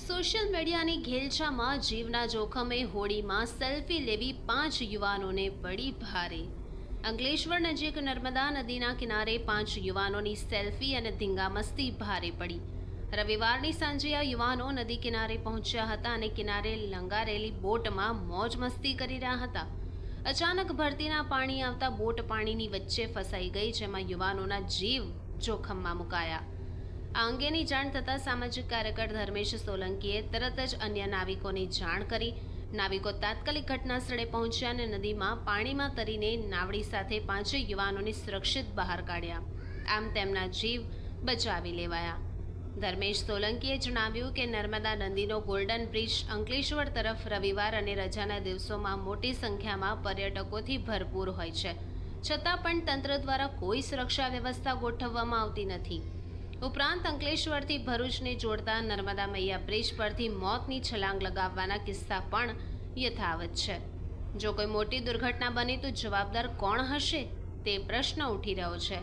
Social મીડિયાની ઘેલછામાં જીવના જોખમે હોડીમાં સેલ્ફી લેવી પાંચ યુવાનોને પડી ભારે. અંકલેશ્વર નજીક નર્મદા નદીના કિનારે પાંચ યુવાનોની સેલ્ફી અને ધીંગામસ્તી ભારે પડી. રવિવારની સાંજે આ યુવાનો નદી કિનારે પહોંચ્યા હતા અને કિનારે લંગારેલી બોટમાં મોજ મસ્તી કરી રહ્યા હતા. અચાનક ભરતીના પાણી આવતા બોટ પાણીની વચ્ચે ફસાઈ ગઈ, જેમાં યુવાનોના જીવ જોખમમાં મુકાયા. આ અંગેની જાણ થતાં સામાજિક કાર્યકર ધર્મેશ સોલંકીએ તરત જ અન્ય નાવિકોની જાણ કરી. નાવિકો તાત્કાલિક ઘટના સ્થળે પહોંચ્યા અને નદીમાં પાણીમાં તરીને નાવડી સાથે પાંચેય યુવાનોને સુરક્ષિત બહાર કાઢ્યા. આમ તેમના જીવ બચાવી લેવાયા. ધર્મેશ સોલંકીએ જણાવ્યું કે નર્મદા નદીનો ગોલ્ડન બ્રિજ અંકલેશ્વર તરફ રવિવાર અને રજાના દિવસોમાં મોટી સંખ્યામાં પર્યટકોથી ભરપૂર હોય છે. છતાં પણ તંત્ર દ્વારા કોઈ સુરક્ષા વ્યવસ્થા ગોઠવવામાં આવતી નથી. ઉપરાંત અંકલેશ્વરથી ભરૂચને જોડતા નર્મદા મૈયા બ્રિજ પરથી મોતની છલાંગ લગાવવાના કિસ્સા પણ યથાવત છે. જો કોઈ મોટી દુર્ઘટના બને તો જવાબદાર કોણ હશે? તે પ્રશ્ન ઉઠી રહ્યો છે.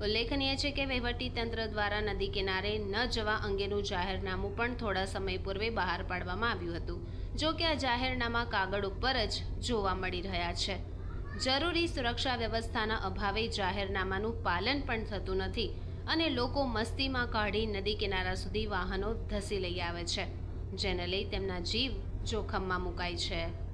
ઉલ્લેખનીય છે કે વહીવટી તંત્ર દ્વારા નદી કિનારે ન જવા અંગેનું જાહેરનામું પણ થોડા સમય પૂર્વે બહાર પાડવામાં આવ્યું હતું. જો કે આ જાહેરનામા કાગળ ઉપર જ જોવા મળી રહ્યા છે. જરૂરી સુરક્ષા વ્યવસ્થાના અભાવે જાહેરનામાનું પાલન પણ થતું નથી. અને લોકો મસ્તીમાં કાઢી નદી કિનારા સુધી વાહનો ધસી લઈ આવે છે. જેને લઈ તેમના જીવ જોખમમાં મુકાય છે.